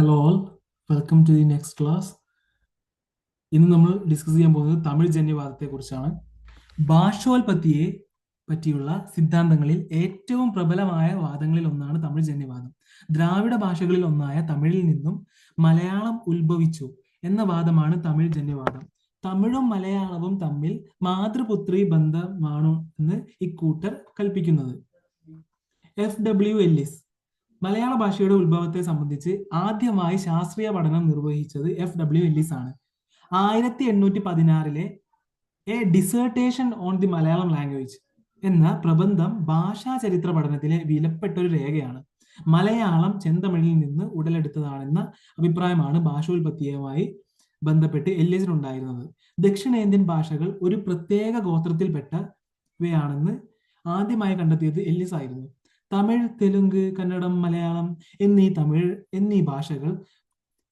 Hello all welcome to the next class ഇന്ന് നമ്മൾ discuss ചെയ്യാൻ പോകുന്നത് തമിഴ് ജന്യവാദത്തെ കുറിച്ചാണ് ഭാഷോൽപത്തിയെ പറ്റിയുള്ള സിദ്ധാന്തങ്ങളിൽ ഏറ്റവും പ്രബലമായ വാദങ്ങളിൽ ഒന്നാണ് തമിഴ് ജന്യവാദം. ദ്രാവിഡ ഭാഷകളിൽ ഒന്നായ തമിഴിൽ നിന്നും മലയാളം ഉത്ഭവിച്ചു എന്ന വാദമാണ് തമിഴ് ജന്യവാദം. തമിഴും മലയാളവും തമ്മിൽ മാതൃപുത്രി ബന്ധമാണോ എന്ന് ഇക്കൂട്ടർ കൽപ്പിക്കുന്നത്. എഫ് ഡബ്ല്യു എല്ലിസ് മലയാള ഭാഷയുടെ ഉത്ഭവത്തെ സംബന്ധിച്ച് ആദ്യമായി ശാസ്ത്രീയ പഠനം നിർവഹിച്ചത് എഫ് ഡബ്ല്യു എല്ലിസ് ആണ്. ആയിരത്തി എണ്ണൂറ്റി പതിനാറിലെ a dissertation on the Malayalam language എന്ന പ്രബന്ധം ഭാഷാ ചരിത്ര പഠനത്തിലെ വിലപ്പെട്ട ഒരു രേഖയാണ്. മലയാളം ചെന്തമിഴിൽ നിന്ന് ഉടലെടുത്തതാണെന്ന അഭിപ്രായമാണ് ഭാഷോൽപത്തിയുമായി ബന്ധപ്പെട്ട് എല്ലിസിനുണ്ടായിരുന്നത് ദക്ഷിണേന്ത്യൻ ഭാഷകൾ ഒരു പ്രത്യേക ഗോത്രത്തിൽപ്പെട്ടവയാണെന്ന് ആദ്യമായി കണ്ടെത്തിയത് എല്ലിസ് ആയിരുന്നു. തമിഴ് തെലുങ്ക് കന്നഡം മലയാളം എന്നീ തമിഴ് എന്നീ ഭാഷകൾ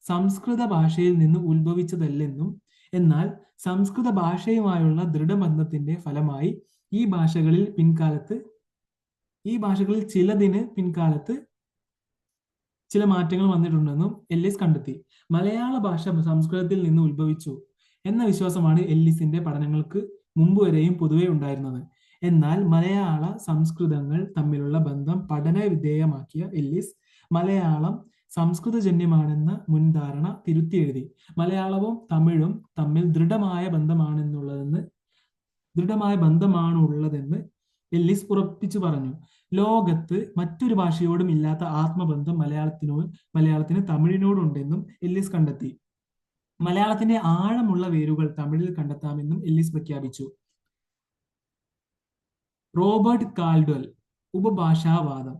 സംസ്കൃത ഭാഷയിൽ നിന്ന് ഉത്ഭവിച്ചതല്ലെന്നും എന്നാൽ സംസ്കൃത ഭാഷയുമായുള്ള ദൃഢബന്ധത്തിന്റെ ഫലമായി ഈ ഭാഷകളിൽ പിൻകാലത്ത് ഈ ഭാഷകളിൽ ചിലതിന് പിൻകാലത്ത് ചില മാറ്റങ്ങൾ വന്നിട്ടുണ്ടെന്നും എല്ലിസ് കണ്ടെത്തി. മലയാള ഭാഷ സംസ്കൃതത്തിൽ നിന്ന് ഉത്ഭവിച്ചു എന്ന വിശ്വാസമാണ് എല്ലിസിന്റെ പഠനങ്ങൾക്ക് മുമ്പ് വരെയും പൊതുവെ ഉണ്ടായിരുന്നത്. എന്നാൽ മലയാള സംസ്കൃതങ്ങൾ തമ്മിലുള്ള ബന്ധം പഠന വിധേയമാക്കിയ എല്ലിസ് മലയാളം സംസ്കൃതജന്യമാണെന്ന മുൻധാരണ തിരുത്തി എഴുതി മലയാളവും തമിഴും തമ്മിൽ ദൃഢമായ ബന്ധമാണെന്നുള്ളതെന്ന് ദൃഢമായ ബന്ധമാണുള്ളതെന്ന് എല്ലിസ് ഉറപ്പിച്ചു പറഞ്ഞു. ലോകത്ത് മറ്റൊരു ഭാഷയോടും ഇല്ലാത്ത ആത്മബന്ധം മലയാളത്തിനോ മലയാളത്തിന് തമിഴിനോടുണ്ടെന്നും എല്ലിസ് കണ്ടെത്തി. മലയാളത്തിന്റെ ആഴമുള്ള വേരുകൾ തമിഴിൽ കണ്ടെത്താമെന്നും എല്ലിസ് പ്രഖ്യാപിച്ചു. റോബർട്ട് കാൽഡ്വൽ ഉപഭാഷാവാദം.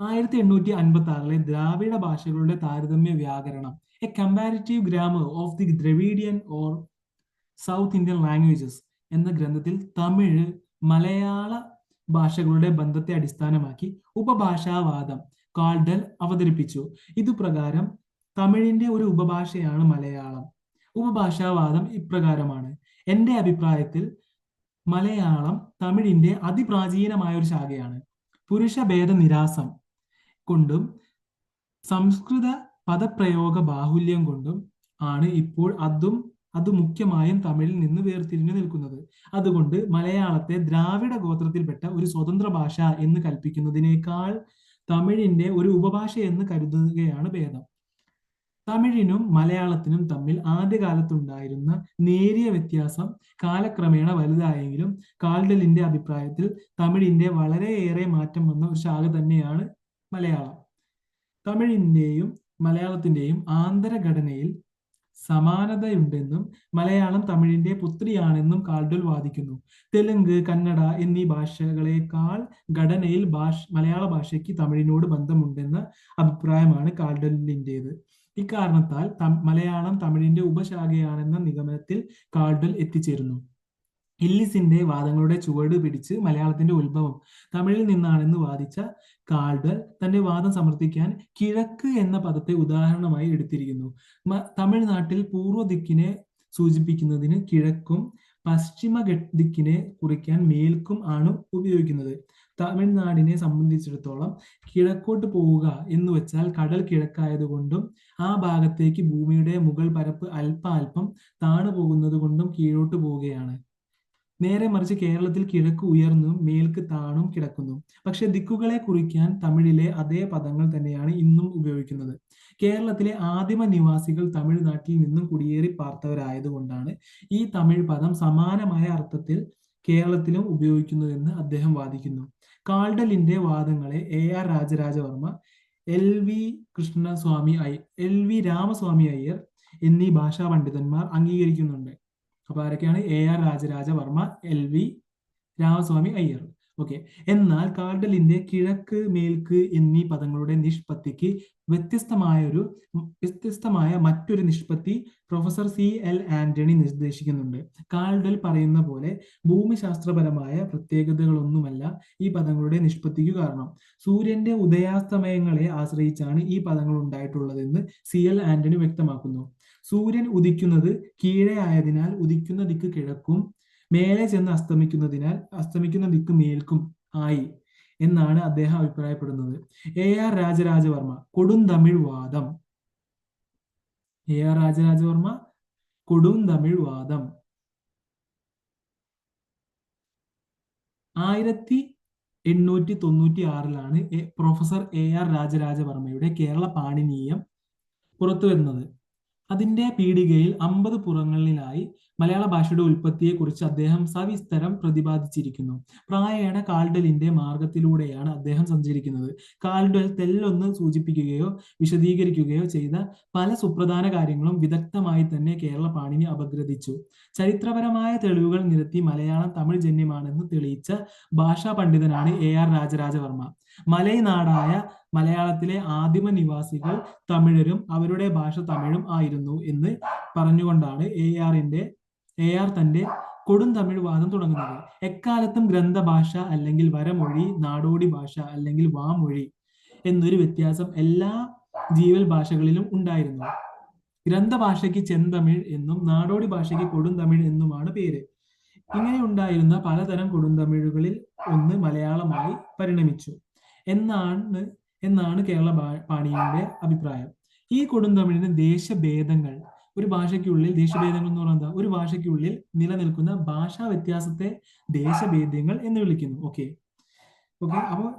ആയിരത്തി എണ്ണൂറ്റി അൻപത്തി ആറിലെ ദ്രാവിഡ ഭാഷകളുടെ താരതമ്യ വ്യാകരണം a comparative grammar of the Dravidian or South Indian languages എന്ന ഗ്രന്ഥത്തിൽ തമിഴ് മലയാള ഭാഷകളുടെ ബന്ധത്തെ അടിസ്ഥാനമാക്കി ഉപഭാഷാവാദം കാൾഡൽ അവതരിപ്പിച്ചു. ഇതുപ്രകാരം തമിഴിന്റെ ഒരു ഉപഭാഷയാണ് മലയാളം. ഉപഭാഷാവാദം ഇപ്രകാരമാണ്. എന്റെ അഭിപ്രായത്തിൽ മലയാളം തമിഴിന്റെ അതിപ്രാചീനമായ ഒരു ശാഖയാണ്. പുരുഷഭേദ നിരാസം കൊണ്ടും സംസ്കൃത പദപ്രയോഗ ബാഹുല്യം കൊണ്ടും ആണ് ഇപ്പോൾ അതും അത് മുഖ്യമായും തമിഴിൽ നിന്ന് വേർതിരിഞ്ഞു നിൽക്കുന്നത്. അതുകൊണ്ട് മലയാളത്തെ ദ്രാവിഡ ഗോത്രത്തിൽപ്പെട്ട ഒരു സ്വതന്ത്ര ഭാഷ എന്ന് കൽപ്പിക്കുന്നതിനേക്കാൾ തമിഴിന്റെ ഒരു ഉപഭാഷ എന്ന് കരുതുകയാണ് ഭേദം. തമിഴിനും മലയാളത്തിനും തമ്മിൽ ആദ്യകാലത്തുണ്ടായിരുന്ന നേരിയ വ്യത്യാസം കാലക്രമേണ വലുതായെങ്കിലും കാൽഡലിന്റെ അഭിപ്രായത്തിൽ തമിഴിന്റെ വളരെയേറെ മാറ്റം വന്ന ഒരു ശാഖ തന്നെയാണ് മലയാളം. തമിഴിന്റെയും മലയാളത്തിന്റെയും ആന്തരഘടനയിൽ സമാനതയുണ്ടെന്നും മലയാളം തമിഴിന്റെ പുത്രിയാണെന്നും കാൽഡൽ വാദിക്കുന്നു. തെലുങ്ക് കന്നഡ എന്നീ ഭാഷകളെക്കാൾ ഘടനയിൽ ഭാഷ മലയാള ഭാഷയ്ക്ക് തമിഴിനോട് ബന്ധമുണ്ടെന്ന അഭിപ്രായമാണ് കാൽഡലിന്റെത് ഇക്കാരണത്താൽ മലയാളം തമിഴിന്റെ ഉപശാഖയാണെന്ന നിഗമനത്തിൽ കാൾഡൽ എത്തിച്ചേരുന്നു. ഇല്ലിസിന്റെ വാദങ്ങളുടെ ചുവട് പിടിച്ച് മലയാളത്തിന്റെ ഉത്ഭവം തമിഴിൽ നിന്നാണെന്ന് വാദിച്ച കാൾഡൽ തന്റെ വാദം സമർത്ഥിക്കാൻ കിഴക്ക് എന്ന പദത്തെ ഉദാഹരണമായി എടുത്തിരിക്കുന്നു. തമിഴ്നാട്ടിൽ പൂർവ ദിക്കിനെ സൂചിപ്പിക്കുന്നതിന് കിഴക്കും പശ്ചിമ ദിക്കിനെ കുറിക്കാൻ മേൽക്കും ആണ് ഉപയോഗിക്കുന്നത്. തമിഴ്നാടിനെ സംബന്ധിച്ചിടത്തോളം കിഴക്കോട്ട് പോവുക എന്ന് വെച്ചാൽ കടൽ കിഴക്കായതുകൊണ്ടും ആ ഭാഗത്തേക്ക് ഭൂമിയുടെ മുകൾ പരപ്പ് അല്പ അല്പം താണു പോകുന്നത് കൊണ്ടും കീഴോട്ട് പോവുകയാണ്. നേരെ മറിച്ച് കേരളത്തിൽ കിഴക്ക് ഉയർന്നും മേൽക്ക് താണും കിടക്കുന്നു. പക്ഷെ ദിക്കുകളെ കുറിക്കാൻ തമിഴിലെ അതേ പദങ്ങൾ തന്നെയാണ് ഇന്നും ഉപയോഗിക്കുന്നത്. കേരളത്തിലെ ആദിമ നിവാസികൾ തമിഴ്നാട്ടിൽ നിന്നും കുടിയേറി പാർത്തവരായതുകൊണ്ടാണ് ഈ തമിഴ് പദം സമാനമായ അർത്ഥത്തിൽ കേരളത്തിലും ഉപയോഗിക്കുന്നതെന്ന് അദ്ദേഹം വാദിക്കുന്നു. കാൾഡലിന്റെ വാദങ്ങളെ A R Rajaraja Varma L V Krishnaswami Ayya L V Ramaswamy Iyer എന്നീ ഭാഷാ പണ്ഡിതന്മാർ അംഗീകരിക്കുന്നുണ്ട്. അപ്പൊ ആരൊക്കെയാണ്? A R Rajaraja Varma L V Ramaswami Iyer. Okay എന്നാൽ കാർഡലിന്റെ കിഴക്ക് മേൽക്ക് എന്നീ പദങ്ങളുടെ നിഷ്പത്തിക്ക് വ്യത്യസ്തമായ ഒരു വ്യത്യസ്തമായ മറ്റൊരു നിഷ്പത്തി പ്രൊഫസർ സി എൽ ആന്റണി നിർദ്ദേശിക്കുന്നുണ്ട്. കാൾഡൽ പറയുന്ന പോലെ ഭൂമിശാസ്ത്രപരമായ പ്രത്യേകതകളൊന്നുമല്ല ഈ പദങ്ങളുടെ നിഷ്പത്തിക്ക് കാരണം. സൂര്യന്റെ ഉദയാസ്തമയങ്ങളെ ആശ്രയിച്ചാണ് ഈ പദങ്ങൾ ഉണ്ടായിട്ടുള്ളതെന്ന് സി എൽ ആന്റണി വ്യക്തമാക്കുന്നു. സൂര്യൻ ഉദിക്കുന്നത് കീഴെ ആയതിനാൽ ഉദിക്കുന്ന ദിക്ക് കിഴക്കും മേലെ ചെന്ന് അസ്തമിക്കുന്നതിനാൽ അസ്തമിക്കുന്ന ദിക്ക് മേൽക്കും ആയി എന്നാണ് അദ്ദേഹം അഭിപ്രായപ്പെടുന്നത്. എ ആർ രാജരാജവർമ്മ കൊടുന്തമിഴ് വാദം. എ ആർ രാജരാജവർമ്മ കൊടുന്തമിഴ് വാദം. ആയിരത്തി എണ്ണൂറ്റി തൊണ്ണൂറ്റി ആറിലാണ് പ്രൊഫസർ എ ആർ രാജരാജവർമ്മയുടെ കേരള പാണിനീയം പുറത്തു വരുന്നത് അതിന്റെ പീഠികയിൽ അമ്പത് പുറങ്ങളിലായി മലയാള ഭാഷയുടെ ഉൽപ്പത്തിയെക്കുറിച്ച് അദ്ദേഹം സവിസ്തരം പ്രതിപാദിച്ചിരിക്കുന്നു. പ്രായേണ കാൽഡലിന്റെ മാർഗത്തിലൂടെയാണ് അദ്ദേഹം സഞ്ചരിക്കുന്നത്. കാൽഡൽ തെല്ലൊന്ന് സൂചിപ്പിക്കുകയോ വിശദീകരിക്കുകയോ ചെയ്ത പല സുപ്രധാന കാര്യങ്ങളും വിദഗ്ധമായി തന്നെ കേരള പാണിനി അപഗ്രഥിച്ചു. ചരിത്രപരമായ തെളിവുകൾ നിരത്തി മലയാളം തമിഴ് ജന്യമാണെന്ന് തെളിയിച്ച ഭാഷാ പണ്ഡിതനാണ് എ ആർ രാജരാജവർമ്മ. മലൈനാടായ മലയാളത്തിലെ ആദിമ നിവാസികൾ തമിഴരും അവരുടെ ഭാഷ തമിഴും ആയിരുന്നു എന്ന് പറഞ്ഞുകൊണ്ടാണ് എ ആറിന്റെ എ ആർ തന്റെ കൊടും തമിഴ് വാദം തുടങ്ങുന്നത്. എക്കാലത്തും ഗ്രന്ഥഭാഷ അല്ലെങ്കിൽ വരമൊഴി നാടോടി ഭാഷ അല്ലെങ്കിൽ വാമൊഴി എന്നൊരു വ്യത്യാസം എല്ലാ ജീവൽ ഭാഷകളിലും ഉണ്ടായിരുന്നു. ഗ്രന്ഥഭാഷയ്ക്ക് ചെന്തമിഴ് എന്നും നാടോടി ഭാഷയ്ക്ക് കൊടുന്തമിഴ് എന്നുമാണ് പേര്. ഇങ്ങനെ ഉണ്ടായിരുന്ന പലതരം കൊടുന്തമിഴുകളിൽ ഒന്ന് മലയാളമായി പരിണമിച്ചു. എന്നാണ് എന്നാണ് കേരള പാണിയുടെ അഭിപ്രായം. ഈ കൊടുന്തമിഴിന് ദേശഭേദങ്ങൾ ഒരു ഭാഷയ്ക്കുള്ളിൽ ദേശഭേദങ്ങൾ എന്ന് പറയുന്നത് ഒരു ഭാഷയ്ക്കുള്ളിൽ നിലനിൽക്കുന്ന ഭാഷാ വ്യത്യാസത്തെ ദേശഭേദങ്ങൾ എന്ന് വിളിക്കുന്നു. ഓക്കെ ഓക്കെ അപ്പോൾ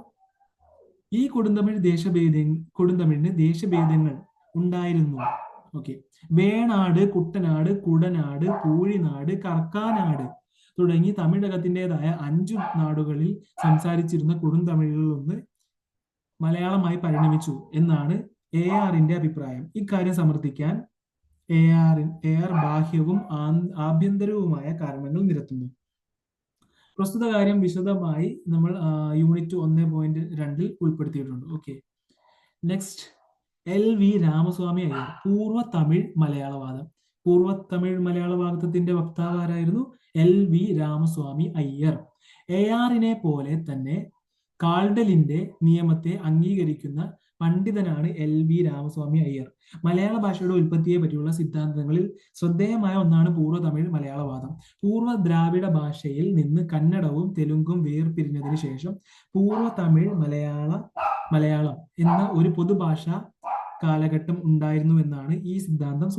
ഈ കൊടുന്തമിഴ് ദേശഭേദ കൊടുന്തമിഴിന് ദേശഭേദങ്ങൾ ഉണ്ടായിരുന്നു. ഓക്കെ വേണാട് കുട്ടനാട് കുടനാട് പൂഴിനാട് കർക്കാനാട് തുടങ്ങി തമിഴകത്തിന്റെതായ അഞ്ചു നാടുകളിൽ സംസാരിച്ചിരുന്ന കൊടുന്തമിഴുകളിലൊന്ന് മലയാളമായി പരിണമിച്ചു എന്നാണ് എ ആറിന്റെ അഭിപ്രായം. ഇക്കാര്യം സമർത്ഥിക്കാൻ എ ആർ എ ആർ ബാഹ്യവും ആഭ്യന്തരവുമായ കാരണങ്ങൾ നിരത്തുന്നു. പ്രസ്തുത കാര്യം വിശദമായി നമ്മൾ യൂണിറ്റ് ഒന്ന് പോയിന്റ് രണ്ടിൽ ഉൾപ്പെടുത്തിയിട്ടുണ്ട്. Okay next L V Ramaswami Iyer പൂർവ തമിഴ് മലയാളവാദം. പൂർവ തമിഴ് മലയാളവാദത്തിന്റെ വക്താവ് ആരായിരുന്നു? L V Ramaswami Iyer. A ആറിനെ പോലെ തന്നെ കാൾഡലിന്റെ നിയമത്തെ അംഗീകരിക്കുന്ന പണ്ഡിതനാണ് എൽ വി രാമസ്വാമി അയ്യർ. മലയാള ഭാഷയുടെ ഉൽപ്പത്തിയെ പറ്റിയുള്ള സിദ്ധാന്തങ്ങളിൽ ശ്രദ്ധേയമായ ഒന്നാണ് പൂർവ തമിഴ് മലയാളവാദം. പൂർവ ദ്രാവിഡ ഭാഷയിൽ നിന്ന് കന്നഡവും തെലുങ്കും വേർപിരിഞ്ഞതിന് ശേഷം പൂർവ തമിഴ് മലയാള മലയാളം എന്ന ഒരു പൊതുഭാഷ കാലഘട്ടം ഉണ്ടായിരുന്നു എന്നാണ് ഈ സിദ്ധാന്തം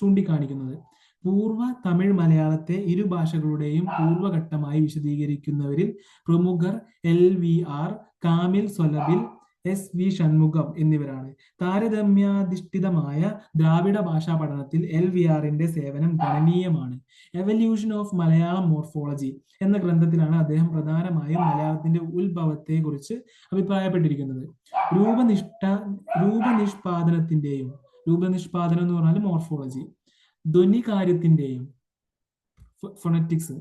ചൂണ്ടിക്കാണിക്കുന്നത്. പൂർവ തമിഴ് മലയാളത്തെ ഇരു ഭാഷകളുടെയും പൂർവഘട്ടമായി വിശദീകരിക്കുന്നവരിൽ പ്രമുഖർ L V R Kamil Zvelebil S V Shanmugam എന്നിവരാണ്. താരതമ്യാധിഷ്ഠിതമായ ദ്രാവിഡ ഭാഷാ പഠനത്തിൽ എൽ വി ആറിന്റെ സേവനം ഗണനീയമാണ്. എവല്യൂഷൻ ഓഫ് മലയാളം മോർഫോളജി എന്ന ഗ്രന്ഥത്തിലാണ് അദ്ദേഹം പ്രധാനമായും മലയാളത്തിന്റെ ഉത്ഭവത്തെ കുറിച്ച് അഭിപ്രായപ്പെട്ടിരിക്കുന്നത്. രൂപനിഷ്ഠ രൂപനിഷ്പാദനത്തിന്റെയും രൂപനിഷ്പാദനം എന്ന് പറഞ്ഞാൽ മോർഫോളജി ധ്വനികാര്യത്തിന്റെയും ഫൊണറ്റിക്സ്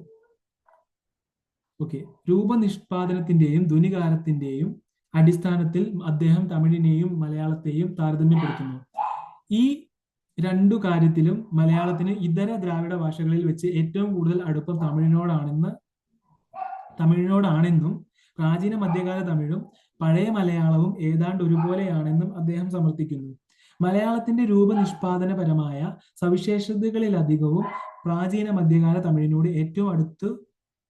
ഓക്കെ രൂപനിഷ്പാദനത്തിന്റെയും ധ്വനികാരത്തിന്റെയും അടിസ്ഥാനത്തിൽ അദ്ദേഹം തമിഴിനെയും മലയാളത്തെയും താരതമ്യപ്പെടുത്തുന്നു. ഈ രണ്ടു കാര്യത്തിലും മലയാളത്തിന് ഇതര ദ്രാവിഡ ഭാഷകളിൽ വെച്ച് ഏറ്റവും കൂടുതൽ അടുപ്പം തമിഴിനോടാണെന്ന് തമിഴിനോടാണെന്നും പ്രാചീന മധ്യകാല തമിഴും പഴയ മലയാളവും ഏതാണ്ട് ഒരുപോലെയാണെന്നും അദ്ദേഹം സമർത്ഥിക്കുന്നു. മലയാളത്തിന്റെ രൂപനിഷ്പാദനപരമായ സവിശേഷതകളിലധികവും പ്രാചീന മധ്യകാല തമിഴിനോട് ഏറ്റവും അടുത്ത്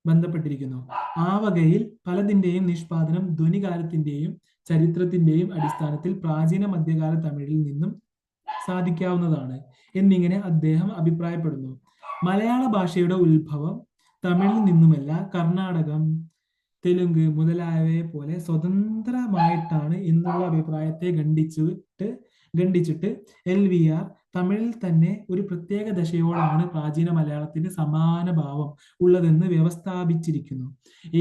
ബന്ധപ്പെട്ടിരിക്കുന്നു. ആ വകയിൽ പലതിന്റെയും നിഷ്പാദനം ധ്വനികാലത്തിന്റെയും ചരിത്രത്തിന്റെയും അടിസ്ഥാനത്തിൽ പ്രാചീന മധ്യകാല തമിഴിൽ നിന്നും സാധിക്കാവുന്നതാണ് എന്നിങ്ങനെ അദ്ദേഹം അഭിപ്രായപ്പെടുന്നു. മലയാള ഭാഷയുടെ ഉത്ഭവം തമിഴിൽ നിന്നുമല്ല കർണാടകം തെലുങ്ക് മുതലായവയെ പോലെ സ്വതന്ത്രമായിട്ടാണ് എന്നുള്ള അഭിപ്രായത്തെ ഖണ്ഡിച്ചിട്ട് ഖണ്ഡിച്ചിട്ട് എൽ വി ആർ തമിഴിൽ തന്നെ ഒരു പ്രത്യേക ദശയോടാണ് പ്രാചീന മലയാളത്തിന് സമാന ഭാവം ഉള്ളതെന്ന് വ്യവസ്ഥാപിച്ചിരിക്കുന്നു.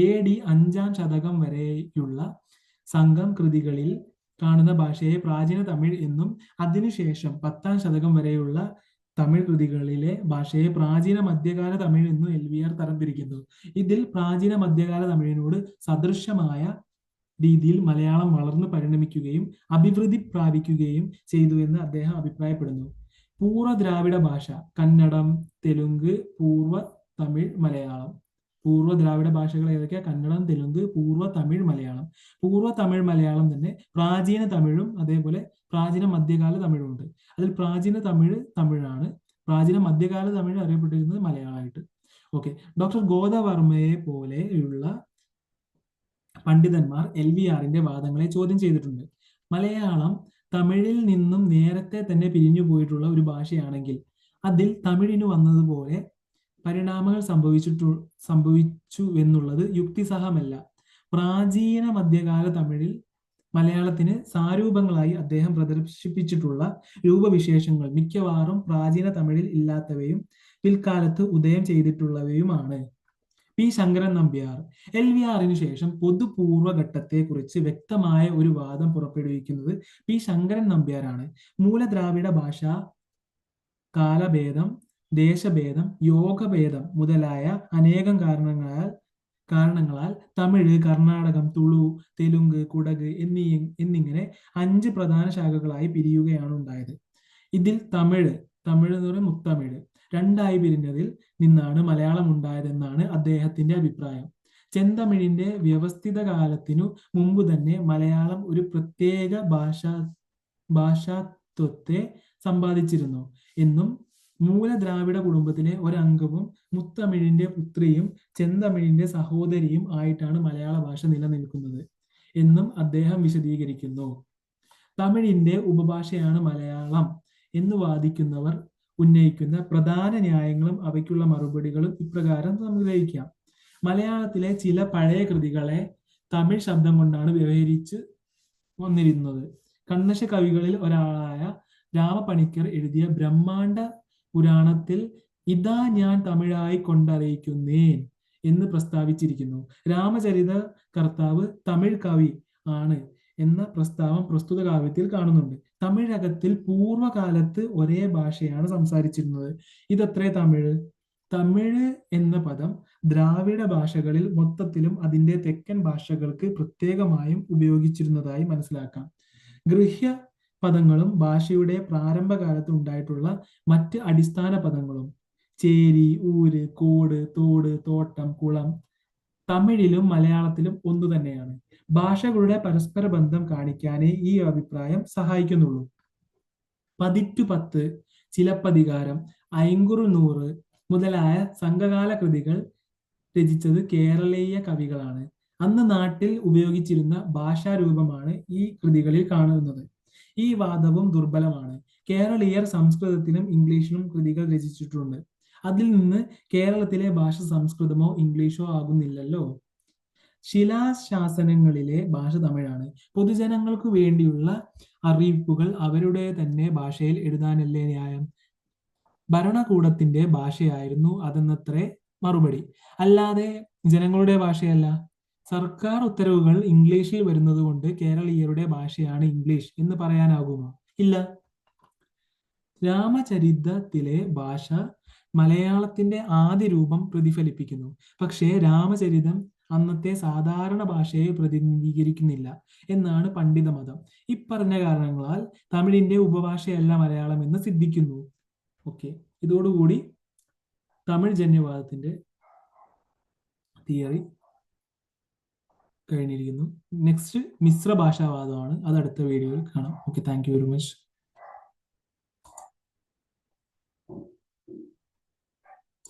എ ഡി അഞ്ചാം ശതകം വരെയുള്ള സംഘം കൃതികളിൽ കാണുന്ന ഭാഷയെ പ്രാചീന തമിഴ് എന്നും അതിനുശേഷം പത്താം ശതകം വരെയുള്ള തമിഴ് കൃതികളിലെ ഭാഷയെ പ്രാചീന മധ്യകാല തമിഴ് എന്നും എൽ വി ആർ തരംതിരിക്കുന്നു. ഇതിൽ പ്രാചീന മധ്യകാല തമിഴിനോട് സദൃശമായ രീതിയിൽ മലയാളം വളർന്നു പരിണമിക്കുകയും അഭിവൃദ്ധി പ്രാപിക്കുകയും ചെയ്തു എന്ന് അദ്ദേഹം അഭിപ്രായപ്പെടുന്നു. പൂർവ ദ്രാവിഡ ഭാഷ കന്നഡം തെലുങ്ക് പൂർവ തമിഴ് മലയാളം. പൂർവ ദ്രാവിഡ ഭാഷകൾ ഏതൊക്കെയാ? കന്നഡം തെലുങ്ക് പൂർവ തമിഴ് മലയാളം. പൂർവ തമിഴ് മലയാളം തന്നെ പ്രാചീന തമിഴും അതേപോലെ പ്രാചീന മധ്യകാല തമിഴും ഉണ്ട് അതിൽ പ്രാചീന തമിഴ് തമിഴാണ്. പ്രാചീന മധ്യകാല തമിഴ് അറിയപ്പെട്ടിരുന്നത് മലയാളമായിട്ട്. ഓക്കെ. ഡോക്ടർ ഗോദവർമ്മയെ പോലെയുള്ള പണ്ഡിതന്മാർ എൽ വി ആറിന്റെ വാദങ്ങളെ ചോദ്യം ചെയ്തിട്ടുണ്ട്. മലയാളം തമിഴിൽ നിന്നും നേരത്തെ തന്നെ പിരിഞ്ഞു പോയിട്ടുള്ള ഒരു ഭാഷയാണെങ്കിൽ അതിൽ തമിഴിന് വന്നതുപോലെ പരിണാമങ്ങൾ സംഭവിച്ചിട്ടു സംഭവിച്ചു എന്നുള്ളത് യുക്തിസഹമല്ല. പ്രാചീന മധ്യകാല തമിഴിൽ മലയാളത്തിന് സാരൂപങ്ങളായി അദ്ദേഹം പ്രദർശിപ്പിച്ചിട്ടുള്ള രൂപവിശേഷങ്ങൾ മിക്കവാറും പ്രാചീന തമിഴിൽ ഇല്ലാത്തവയും പിൽക്കാലത്ത് ഉദയം ചെയ്തിട്ടുള്ളവയുമാണ്. P. Sankaran Nambiar. L V ആറിന് ശേഷം പൊതുപൂർവഘട്ടത്തെ കുറിച്ച് വ്യക്തമായ ഒരു വാദം പുറപ്പെടുവിക്കുന്നത് പി. ശങ്കരൻ നമ്പ്യാരാണ്. മൂലദ്രാവിഡ ഭാഷ കാലഭേദം ദേശഭേദം യോഗഭേദം മുതലായ അനേകം കാരണങ്ങളാൽ കാരണങ്ങളാൽ തമിഴ് കർണാടകം തുളു തെലുങ്ക് കുടക് എന്നീ എന്നിങ്ങനെ അഞ്ച് പ്രധാന ശാഖകളായി പിരിയുകയാണ് ഉണ്ടായത്. ഇതിൽ തമിഴ് തമിഴ് എന്ന് പറയുന്നത് മുത്തമിഴ്. രണ്ടായി പിരിഞ്ഞതിൽ നിന്നാണ് മലയാളം ഉണ്ടായതെന്നാണ് അദ്ദേഹത്തിന്റെ അഭിപ്രായം. ചെന്തമിഴിന്റെ വ്യവസ്ഥിത കാലത്തിനു മുമ്പ് തന്നെ മലയാളം ഒരു പ്രത്യേക ഭാഷാ ഭാഷാത്വത്തെ സമ്പാദിച്ചിരുന്നു. എന്നും മൂലദ്രാവിഡ കുടുംബത്തിലെ ഒരംഗവും മുത്തമിഴിന്റെ പുത്രിയും ചെന്തമിഴിന്റെ സഹോദരിയും ആയിട്ടാണ് മലയാള ഭാഷ നിലനിൽക്കുന്നത് എന്നും അദ്ദേഹം വിശദീകരിക്കുന്നു. തമിഴിന്റെ ഉപഭാഷയാണ് മലയാളം എന്ന് വാദിക്കുന്നവർ ഉന്നയിക്കുന്ന പ്രധാന ന്യായങ്ങളും അവയ്ക്കുള്ള മറുപടികളും ഇപ്രകാരം സംഗ്രഹിക്കാം. മലയാളത്തിലെ ചില പഴയ കൃതികളെ തമിഴ് ശബ്ദം കൊണ്ടാണ് വ്യവഹരിച്ച് വന്നിരുന്നത്. കണ്ണശ കവികളിൽ ഒരാളായ രാമപണിക്കർ എഴുതിയ ബ്രഹ്മാണ്ഡ പുരാണത്തിൽ ഇതാ ഞാൻ തമിഴായി കൊണ്ടറിയിക്കുന്നേൻ എന്ന് പ്രസ്താവിച്ചിരിക്കുന്നു. രാമചരിത കർത്താവ് തമിഴ് കവി ആണ് എന്ന പ്രസ്താവം പ്രസ്തുത കാവ്യത്തിൽ കാണുന്നുണ്ട്. തമിഴകത്തിൽ പൂർവകാലത്ത് ഒരേ ഭാഷയാണ് സംസാരിച്ചിരുന്നത്. ഇതത്രേ തമിഴ്. തമിഴ് എന്ന പദം ദ്രാവിഡ ഭാഷകളിൽ മൊത്തത്തിലും അതിന്റെ തെക്കൻ ഭാഷകൾക്ക് പ്രത്യേകമായും ഉപയോഗിച്ചിരുന്നതായി മനസ്സിലാക്കാം. ഗൃഹ്യ പദങ്ങളും ഭാഷയുടെ പ്രാരംഭകാലത്ത് ഉണ്ടായിട്ടുള്ള മറ്റ് അടിസ്ഥാന പദങ്ങളും. ചേരി ഊര് കോട് തോട് തോട്ടം കുളം തമിഴിലും മലയാളത്തിലും ഒന്നു തന്നെയാണ്. ഭാഷകളുടെ പരസ്പര ബന്ധം കാണിക്കാനേ ഈ അഭിപ്രായം സഹായിക്കുന്നുള്ളൂ. പതിറ്റു പത്ത് ചിലപ്പതികാരം ഐങ്കുറു നൂറ് മുതലായ സംഘകാല കൃതികൾ രചിച്ചത് കേരളീയ കവികളാണ്. അന്ന് നാട്ടിൽ ഉപയോഗിച്ചിരുന്ന ഭാഷാരൂപമാണ് ഈ കൃതികളിൽ കാണുന്നത്. ഈ വാദവും ദുർബലമാണ്. കേരളീയർ സംസ്കൃതത്തിലും ഇംഗ്ലീഷിലും കൃതികൾ രചിച്ചിട്ടുണ്ട്. അതിൽ നിന്ന് കേരളത്തിലെ ഭാഷ സംസ്കൃതമോ ഇംഗ്ലീഷോ ആകുന്നില്ലല്ലോ. ശിലാശാസനങ്ങളിലെ ഭാഷ തമിഴാണ്. പൊതുജനങ്ങൾക്ക് വേണ്ടിയുള്ള അറിയിപ്പുകൾ അവരുടെ തന്നെ ഭാഷയിൽ എഴുതാനല്ലേ ന്യായം? ഭരണകൂടത്തിന്റെ ഭാഷയായിരുന്നു അതെന്നത്രേ മറുപടി. അല്ലാതെ ജനങ്ങളുടെ ഭാഷയല്ല. സർക്കാർ ഉത്തരവുകൾ ഇംഗ്ലീഷിൽ വരുന്നത് കൊണ്ട് കേരളീയരുടെ ഭാഷയാണ് ഇംഗ്ലീഷ് എന്ന് പറയാനാകുമോ? ഇല്ല. രാമചരിതത്തിലെ ഭാഷ മലയാളത്തിന്റെ ആദ്യ രൂപം പ്രതിഫലിപ്പിക്കുന്നു. പക്ഷേ രാമചരിതം അന്നത്തെ സാധാരണ ഭാഷയെ പ്രതിനിധീകരിക്കുന്നില്ല എന്നാണ് പണ്ഡിത മതം ഇപ്പറഞ്ഞ കാരണങ്ങളാൽ തമിഴിന്റെ ഉപഭാഷയല്ല മലയാളം എന്ന് സിദ്ധിക്കുന്നു. ഓക്കെ. ഇതോടുകൂടി തമിഴ് ജന്യവാദത്തിന്റെ തിയറി കഴിഞ്ഞിരിക്കുന്നു. നെക്സ്റ്റ് മിശ്ര ഭാഷാവാദമാണ് അത് അടുത്ത വീഡിയോയിൽ കാണാം. Okay thank very much